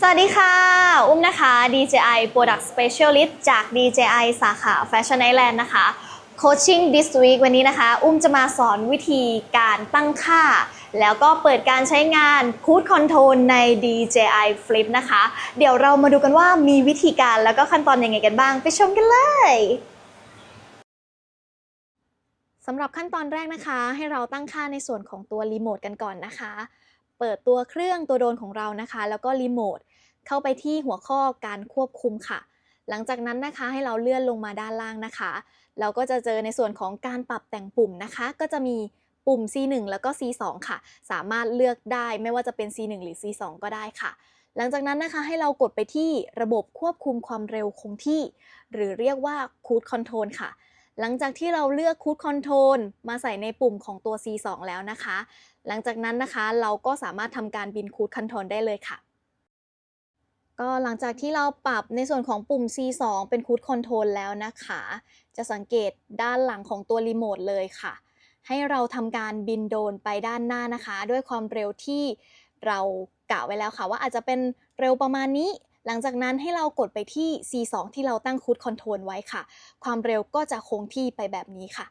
สวัสดีค่ะ อุ้มนะคะ DJI Product Specialist จาก DJI สาขา Fashion Island นะคะ Coaching this week วันนี้นะคะ อุ้มจะมาสอนวิธีการตั้งค่า แล้วก็เปิดการใช้งาน Cruise Control ใน DJI Flip นะคะ เดี๋ยวเรามาดูกันว่ามีวิธีการแล้วก็ขั้นตอนยังไงกันบ้าง ไปชมกันเลยสำหรับขั้นตอนแรกนะคะ ให้เราตั้งค่าในส่วนของตัวรีโมทกันก่อนนะคะ เปิดตัวเครื่องตัวโดรนของเรานะคะ แล้วก็รีโมทเข้าไปที่หัวข้อการควบคุมค่ะ หลังจากนั้นนะคะให้เราเลื่อนลงมาด้านล่างนะคะ เราก็จะเจอในส่วนของการปรับแต่งปุ่มนะคะ ก็จะมีปุ่ม C1 แล้วก็ C2 ค่ะ สามารถเลือกได้ไม่ว่าจะเป็น C1 หรือ C2 ก็ได้ค่ะ หลังจากนั้นนะคะให้เรากดไปที่ระบบควบคุมความเร็วคงที่ หรือเรียกว่า Cruise Control ค่ะ หลังจากที่เราเลือก Cruise Control มาใส่ในปุ่มของตัว C2 แล้วนะคะ หลังจากนั้นนะคะเราก็สามารถทำการบิน Cruise Control ได้เลยค่ะ ก็หลังจากที่เราปรับในส่วนของปุ่ม C2 เป็น Cruise Control แล้วนะคะ จะสังเกตด้านหลังของตัวรีโมทเลยค่ะ ให้เราทำการบินโดนไปด้านหน้านะคะ ด้วยความเร็วที่เรากะไว้แล้วค่ะว่าอาจจะเป็นเร็วประมาณนี้ หลังจากนั้นให้เรากดไปที่ C2 ที่เราตั้งคูดคอนโทรลไว้ค่ะ ความเร็วก็จะคงที่ไปแบบนี้ค่ะ